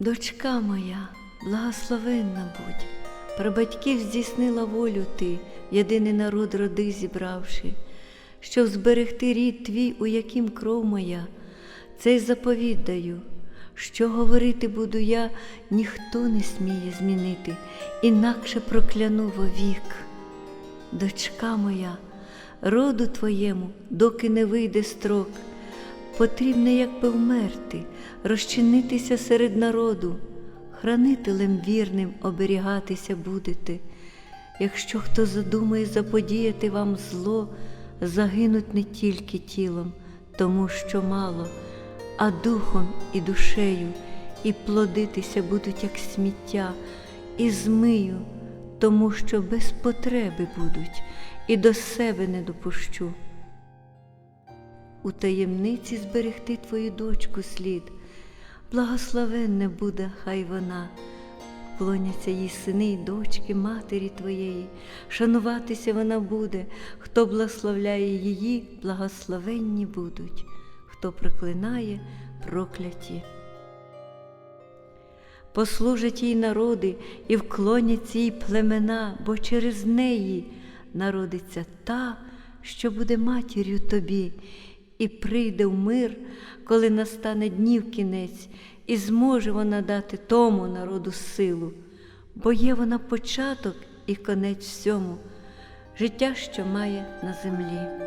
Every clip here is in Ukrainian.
Дочка моя, благословенна будь, про батьків здійснила волю ти, єдиний народ роди зібравши, щоб зберегти рід твій, у яким кров моя, цей заповіт даю, що говорити буду я, ніхто не сміє змінити, інакше прокляну вовік. Дочка моя, роду твоєму, доки не вийде строк, потрібно, якби вмерти, розчинитися серед народу, хранителем вірним оберігатися будете. Якщо хто задумає заподіяти вам зло, загинуть не тільки тілом, тому що мало, а духом і душею, і плодитися будуть, як сміття, і змию, тому що без потреби будуть, і до себе не допущу. У таємниці зберегти твою дочку слід, благословенне буде, хай вона, клоняться їй сини й дочки, матері твоєї, шануватися вона буде, хто благословляє її, благословенні будуть, хто проклинає, прокляті. Послужать їй народи і вклоняться їй племена, бо через неї народиться та, що буде матір'ю тобі, і прийде в мир, коли настане днів кінець, і зможе вона дати тому народу силу, бо є вона початок і конець всьому, життя, що має на землі.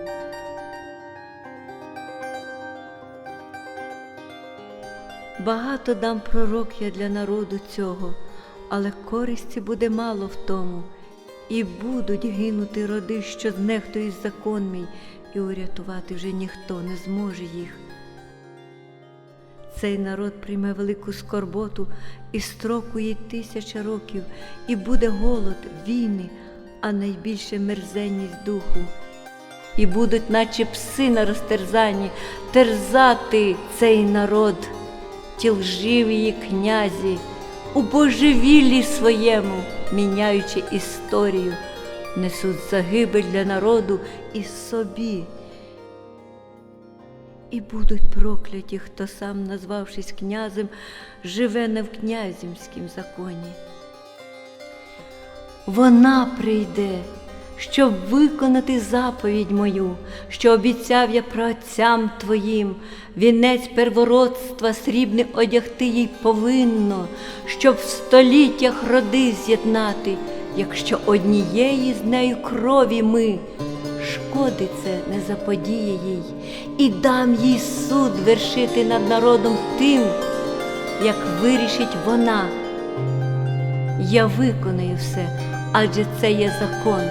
Багато дам пророк я для народу цього, але користі буде мало в тому, і будуть гинути роди, що знехтують закон мій, і урятувати вже ніхто не зможе їх. Цей народ прийме велику скорботу і строку їй тисяча років, і буде голод, війни, а найбільше мерзенність духу. І будуть, наче пси на розтерзанні, терзати цей народ, ті лживі князі, у божевіллі своєму, міняючи історію, несуть загибель для народу і собі. І будуть прокляті, хто сам, назвавшись князем, живе не в князівськім законі. Вона прийде, щоб виконати заповідь мою, що обіцяв я праотцям твоїм, вінець первородства срібний одягти їй повинно, щоб в століттях роди з'єднати, якщо однієї з нею крові ми. Шкоди це не заподіє їй, і дам їй суд вершити над народом тим, як вирішить вона. Я виконаю все, адже це є закон.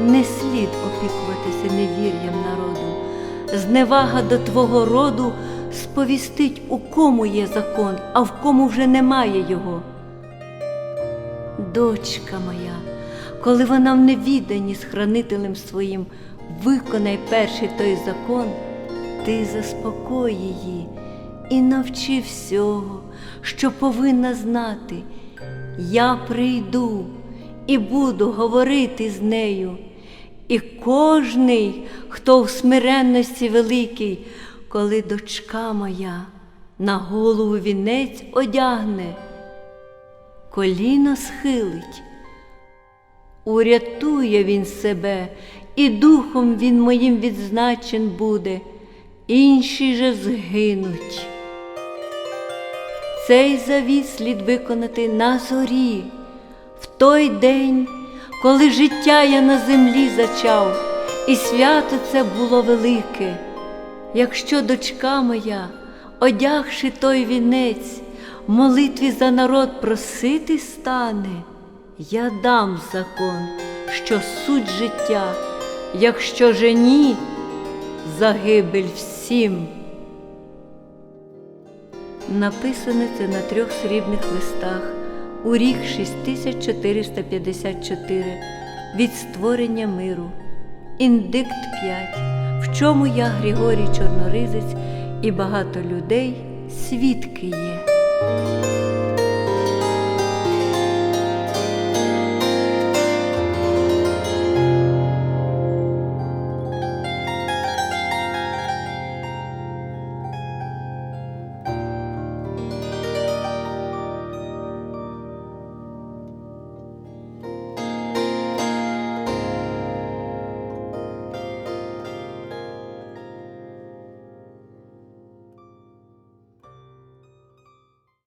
Не слід опікуватися невір'ям народу, зневага до твого роду сповістить, у кому є закон, а в кому вже немає його. Дочка моя, коли вона в невіданні з хранителем своїм виконай перший той закон, ти заспокой її і навчи всього, що повинна знати. Я прийду і буду говорити з нею, і кожний, хто в смиренності великий, коли дочка моя на голову вінець одягне, коліно схилить, урятує він себе, і духом він моїм відзначен буде, інші же згинуть. Цей завіт слід виконати на зорі, в той день, коли життя я на землі зачав, і свято це було велике. Якщо дочка моя, одягши той вінець, молитві за народ просити стане, я дам закон, що суть життя, якщо же ні, загибель всім. Написане це на трьох срібних листах у рік 6454 від створення миру. Індикт 5, чому я, Григорій Чорноризець, і багато людей свідки є.